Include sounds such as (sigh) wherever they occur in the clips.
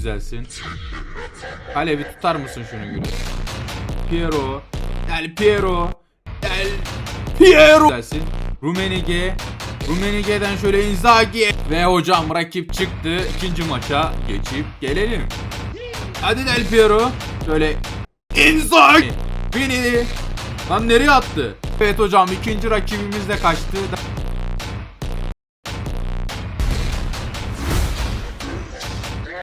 güzelsin. Kale bir tutar mısın şunu gülüm? Piero. Del Piero. Del Piero. Güzelsin. Rumenige. Rumenige'den şöyle Inzaghi. Ve hocam rakip çıktı. İkinci maça geçip gelelim. Hadi Del Piero. Şöyle Inzaghi. Beni. Lan nereye attı? Evet hocam ikinci rakibimiz de kaçtı.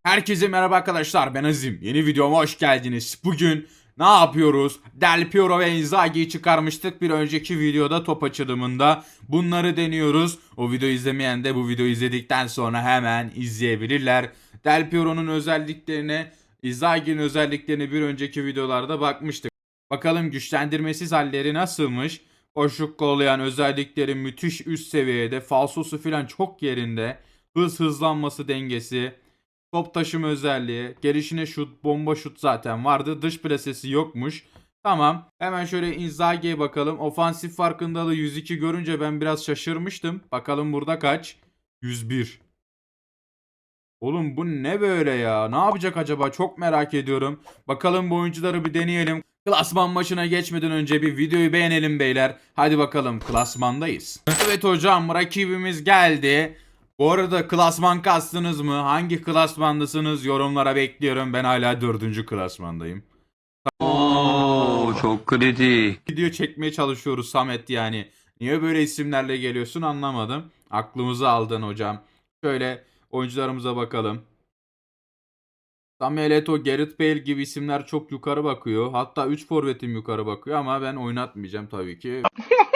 Herkese merhaba arkadaşlar ben Azim. Yeni videoma hoş geldiniz. Bugün ne yapıyoruz? Del Piero ve Inzaghi'yi çıkarmıştık bir önceki videoda top açılımında. Bunları deniyoruz. O videoyu izlemeyen de bu videoyu izledikten sonra hemen izleyebilirler. Del Piero'nun özelliklerine, Inzaghi'nin özelliklerine bir önceki videolarda bakmıştık. Bakalım güçlendirmesiz halleri nasılmış? Koşuk kollayan özellikleri müthiş üst seviyede. Falsosu filan çok yerinde. Hız hızlanması dengesi. Top taşıma özelliği. Gelişine şut, bomba şut zaten vardı. Dış plasesi yokmuş. Tamam. Hemen şöyle Inzaghi'ye bakalım. Ofansif farkındalığı 102 görünce ben biraz şaşırmıştım. Bakalım burada kaç? 101. Oğlum bu ne böyle ya? Ne yapacak acaba? Çok merak ediyorum. Bakalım bu oyuncuları bir deneyelim. Klasman maçına geçmeden önce bir videoyu beğenelim beyler. Hadi bakalım klasmandayız. Evet hocam rakibimiz geldi. Bu arada klasman kastınız mı? Hangi klasmandasınız? Yorumlara bekliyorum. Ben hala dördüncü klasmandayım. Oo çok kritik. Video çekmeye çalışıyoruz Samet yani. Niye böyle isimlerle geliyorsun anlamadım. Aklımızı aldın hocam. Şöyle oyuncularımıza bakalım. Samuel Eto'o, Gareth Bale gibi isimler çok yukarı bakıyor. Hatta 3 forvetim yukarı bakıyor ama ben oynatmayacağım tabii ki. (laughs)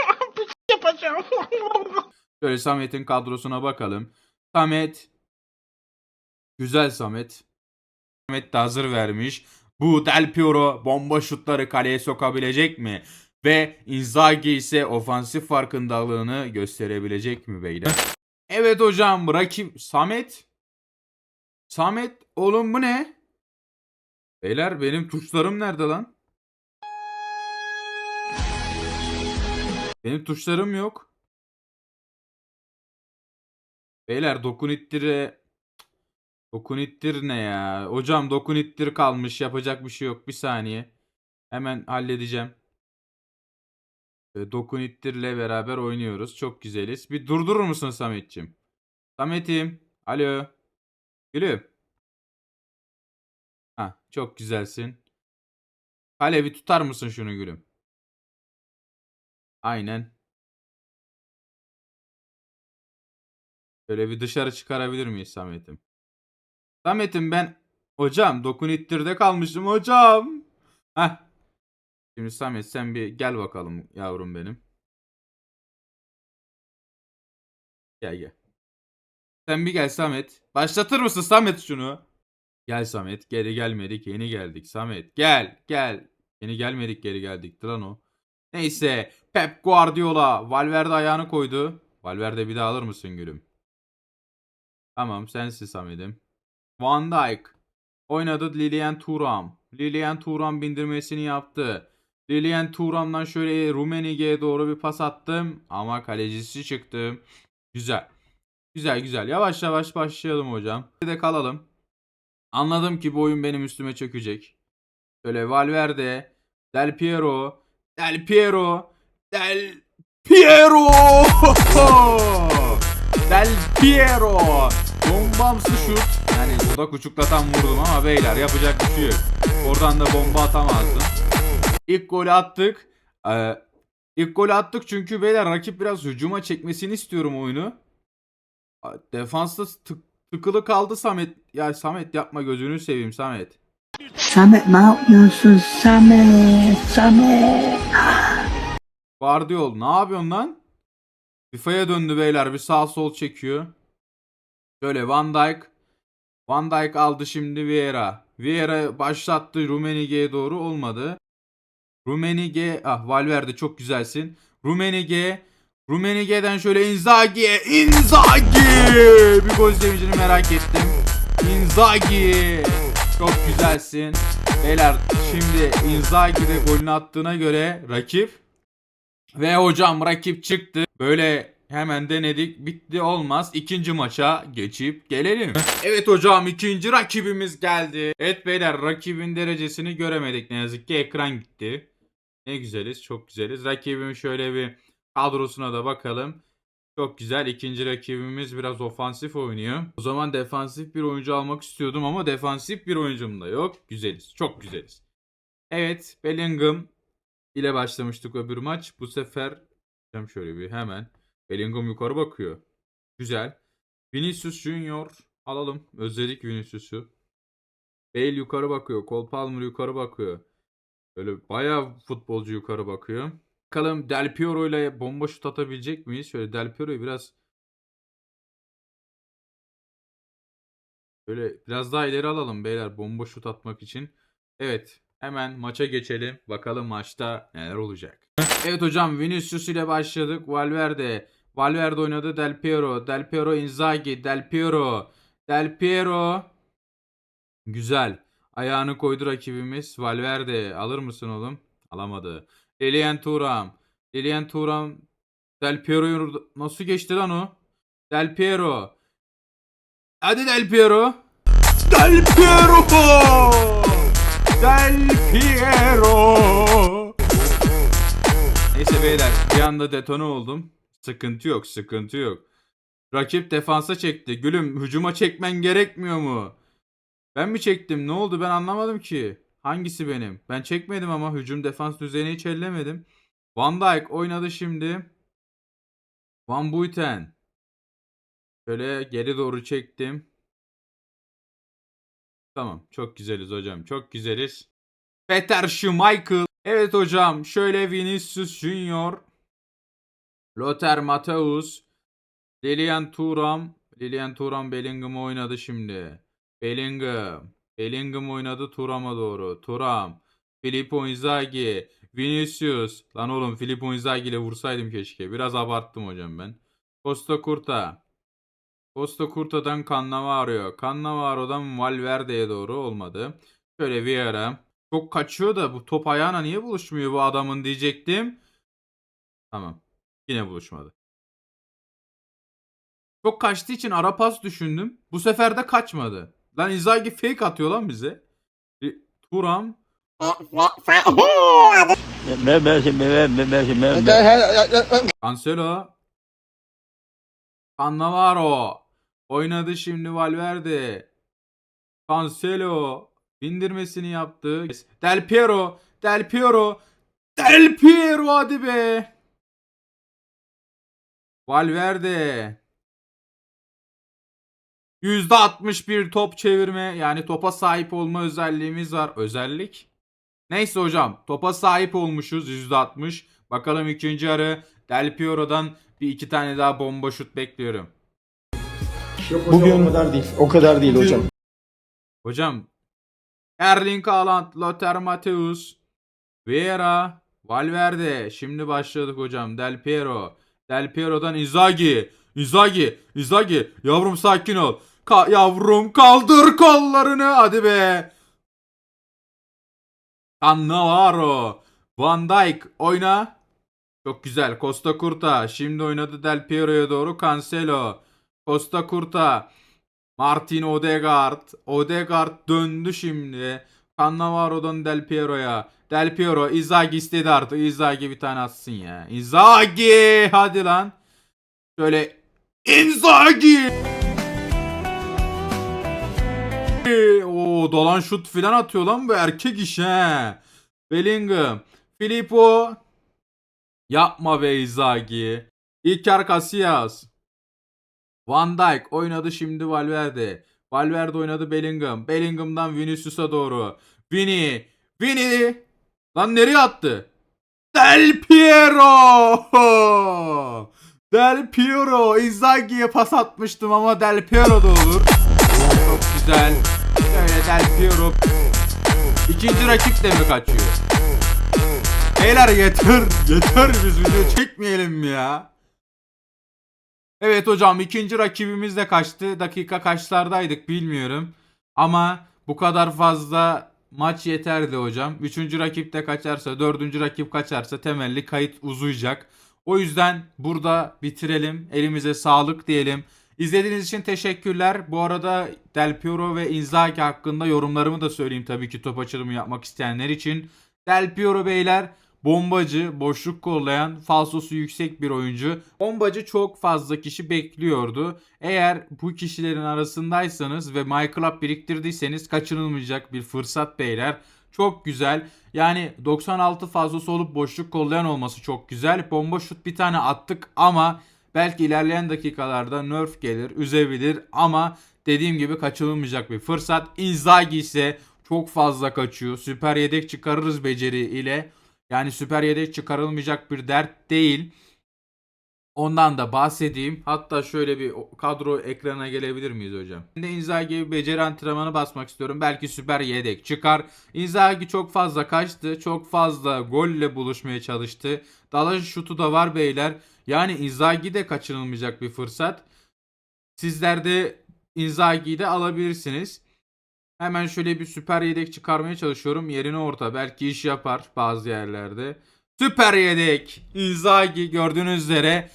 Şöyle Samet'in kadrosuna bakalım. Samet. Güzel Samet. Samet de hazır vermiş. Bu Del Piero bomba şutları kaleye sokabilecek mi? Ve Inzaghi ise ofansif farkındalığını gösterebilecek mi beyler? Evet hocam rakip Samet. Samet oğlum bu ne? Beyler benim tuşlarım nerede lan? Benim tuşlarım yok. Beyler dokun ittire dokun ittir ne ya? Hocam dokun ittir kalmış. Yapacak bir şey yok. Bir saniye. Hemen halledeceğim. Ee, Dokun ittirle beraber oynuyoruz. Çok güzeliz. Bir durdurur musun Sametçim? Samet'im. Alo. Gülüm. Ha, çok güzelsin. Kale bir tutar mısın şunu gülüm? Aynen. Böyle bir dışarı çıkarabilir miyiz Samet'im? Samet'im ben hocam dokun ittirde kalmışım hocam. Heh. Şimdi Samet sen bir gel bakalım yavrum benim. Gel gel. Sen bir gel Samet. Başlatır mısın Samet şunu? Gel Samet. Geri gelmedik. Yeni geldik. Samet gel gel. Yeni gelmedik geri geldik. Lan o. Neyse. Pep Guardiola. Valverde ayağını koydu. Valverde bir daha alır mısın gülüm? Tamam sensin Samet'im. Van Dijk. Oynadı Lilian Thuram. Lilian Thuram bindirmesini yaptı. Lilian Thuram'dan şöyle Rummenigge'ye doğru bir pas attım. Ama kalecisi çıktı. Güzel. Güzel güzel. Yavaş yavaş başlayalım hocam. Bir de kalalım. Anladım ki bu oyun benim üstüme çökecek. Şöyle Valverde. Del Piero. Del Piero. Del Piero. (laughs) Del Piero. Bombamsı şut. Yani burada kuçuklatan vurdum ama beyler yapacak bir şey yok. Oradan da bomba atamazdım. İlk golü attık. Ee, ilk golü attık çünkü beyler rakip biraz hücuma çekmesini istiyorum oyunu. Defansta tık, tıkılı kaldı Samet. Ya Samet yapma gözünü seveyim Samet. Samet ne yapıyorsun Samet? Samet. Guardiol ne yapıyorsun lan? FIFA'ya döndü beyler bir sağ sol çekiyor. Şöyle Van Dijk. Van Dijk aldı şimdi Vieira. Vieira başlattı Rummenigge'ye doğru olmadı. Rummenigge ah Valverde çok güzelsin. Rummenigge Rummenigge'den şöyle Inzaghi'ye Inzaghi bir gol sevincini merak ettim. Inzaghi çok güzelsin. Beyler şimdi Inzaghi de golünü attığına göre rakip ve hocam rakip çıktı. Böyle Hemen denedik. Bitti olmaz. İkinci maça geçip gelelim. Evet hocam ikinci rakibimiz geldi. Evet beyler rakibin derecesini göremedik ne yazık ki. Ekran gitti. Ne güzeliz. Çok güzeliz. Rakibin şöyle bir kadrosuna da bakalım. Çok güzel. İkinci rakibimiz biraz ofansif oynuyor. O zaman defansif bir oyuncu almak istiyordum ama defansif bir oyuncum da yok. Güzeliz. Çok güzeliz. Evet. Bellingham ile başlamıştık öbür maç. Bu sefer şöyle bir hemen. Bellingham yukarı bakıyor. Güzel. Vinicius Junior alalım. Özledik Vinicius'u. Bale yukarı bakıyor. Cole Palmer yukarı bakıyor. Böyle bayağı futbolcu yukarı bakıyor. Bakalım Del Piero ile bomba şut atabilecek miyiz? Şöyle Del Piero'yu biraz Böyle biraz daha ileri alalım beyler bomba şut atmak için. Evet hemen maça geçelim. Bakalım maçta neler olacak. Evet hocam Vinicius ile başladık. Valverde. Valverde oynadı Del Piero. Del Piero Inzaghi. Del Piero. Del Piero. Güzel. Ayağını koydu rakibimiz. Valverde. Alır mısın oğlum? Alamadı. Lilian Thuram. Lilian Thuram. Del Piero'yu nasıl geçti lan o? Del Piero. Hadi Del Piero. Del Piero. Del Piero. Neyse beyler bir anda detone oldum. Sıkıntı yok sıkıntı yok. Rakip defansa çekti. Gülüm hücuma çekmen gerekmiyor mu? Ben mi çektim? Ne oldu ben anlamadım ki. Hangisi benim? Ben çekmedim ama hücum defans düzeni hiç ellemedim. Van Dijk oynadı şimdi. Van Buiten. Şöyle geri doğru çektim. Tamam çok güzeliz hocam çok güzeliz. Peter Schmeichel. Evet hocam şöyle Vinicius Junior. Lothar Matthäus. Lilian Thuram. Lilian Thuram Bellingham oynadı şimdi. Bellingham. Bellingham oynadı Thuram'a doğru. Thuram. Filippo Inzaghi. Vinicius. Lan oğlum Filippo Inzaghi ile vursaydım keşke. Biraz abarttım hocam ben. Costa Curta. Costa Curta'dan Cannavaro. Cannavaro'dan Valverde'ye doğru olmadı. Şöyle Vieira. Çok kaçıyor da bu top ayağına niye buluşmuyor bu adamın diyecektim. Tamam. Yine buluşmadı. Çok kaçtığı için ara pas düşündüm. Bu sefer de kaçmadı. Lan Inzaghi fake atıyor lan bize. E, Turam. Cancelo. Cannavaro. Oynadı şimdi Valverde. Cancelo. Bindirmesini yaptı. Del Piero. Del Piero. Del Piero hadi be. Valverde. %61 top çevirme yani topa sahip olma özelliğimiz var. Özellik. Neyse hocam topa sahip olmuşuz %60. Bakalım ikinci yarı Del Piero'dan bir iki tane daha bomba şut bekliyorum. Bugün o kadar değil. O kadar değil hocam. Hocam Erling Haaland, Lothar Matthäus, Vieira, Valverde. Şimdi başladık hocam. Del Piero. Del Piero'dan Inzaghi. Inzaghi. Inzaghi. Yavrum sakin ol. Ka- yavrum kaldır kollarını. Hadi be. Cannavaro. Van Dijk oyna. Çok güzel. Costa Curta. Şimdi oynadı Del Piero'ya doğru. Cancelo. Costa Curta. Martin Odegaard. Odegaard döndü şimdi. Cannavaro'dan Del Piero'ya. Del Piero. Inzaghi istedi artık. Inzaghi bir tane atsın ya. Inzaghi. Hadi lan. Şöyle. Inzaghi. Oo dolan şut filan atıyor lan bu erkek iş he. Bellingham. Filippo. Yapma be Inzaghi. İlker Casillas. Van Dijk oynadı şimdi Valverde. Valverde oynadı Bellingham. Bellingham'dan Vinicius'a doğru. Vini. Vini. Lan nereye attı? Del Piero. Del Piero. Inzaghi'ye pas atmıştım ama Del Piero da olur. Çok güzel. Şöyle Del Piero. İkinci rakip de mi kaçıyor? Beyler yeter. Yeter biz video çekmeyelim ya? Evet hocam ikinci rakibimiz de kaçtı. Dakika kaçlardaydık bilmiyorum. Ama bu kadar fazla maç yeterdi hocam. Üçüncü rakip de kaçarsa, dördüncü rakip kaçarsa temelli kayıt uzayacak. O yüzden burada bitirelim. Elimize sağlık diyelim. İzlediğiniz için teşekkürler. Bu arada Del Piero ve Inzaghi hakkında yorumlarımı da söyleyeyim tabii ki top açılımı yapmak isteyenler için. Del Piero beyler bombacı, boşluk kollayan, falsosu yüksek bir oyuncu. Bombacı çok fazla kişi bekliyordu. Eğer bu kişilerin arasındaysanız ve MyClub biriktirdiyseniz kaçınılmayacak bir fırsat beyler. Çok güzel. Yani 96 fazlası olup boşluk kollayan olması çok güzel. Bomba şut bir tane attık ama belki ilerleyen dakikalarda nerf gelir, üzebilir ama dediğim gibi kaçınılmayacak bir fırsat. Inzaghi ise çok fazla kaçıyor. Süper yedek çıkarırız beceri ile. Yani süper yedek çıkarılmayacak bir dert değil. Ondan da bahsedeyim. Hatta şöyle bir kadro ekrana gelebilir miyiz hocam? Şimdi Inzaghi beceri antrenmanı basmak istiyorum. Belki süper yedek çıkar. Inzaghi çok fazla kaçtı. Çok fazla golle buluşmaya çalıştı. Dalaj şutu da var beyler. Yani Inzaghi de kaçınılmayacak bir fırsat. Sizler de Inzaghi'yi de alabilirsiniz. Hemen şöyle bir süper yedek çıkarmaya çalışıyorum. Yerine orta. Belki iş yapar bazı yerlerde. Süper yedek. Inzaghi gördüğünüz üzere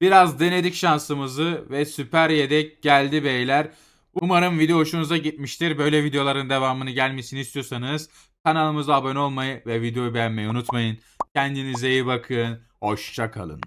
biraz denedik şansımızı ve süper yedek geldi beyler. Umarım video hoşunuza gitmiştir. Böyle videoların devamını gelmesini istiyorsanız kanalımıza abone olmayı ve videoyu beğenmeyi unutmayın. Kendinize iyi bakın. Hoşça kalın.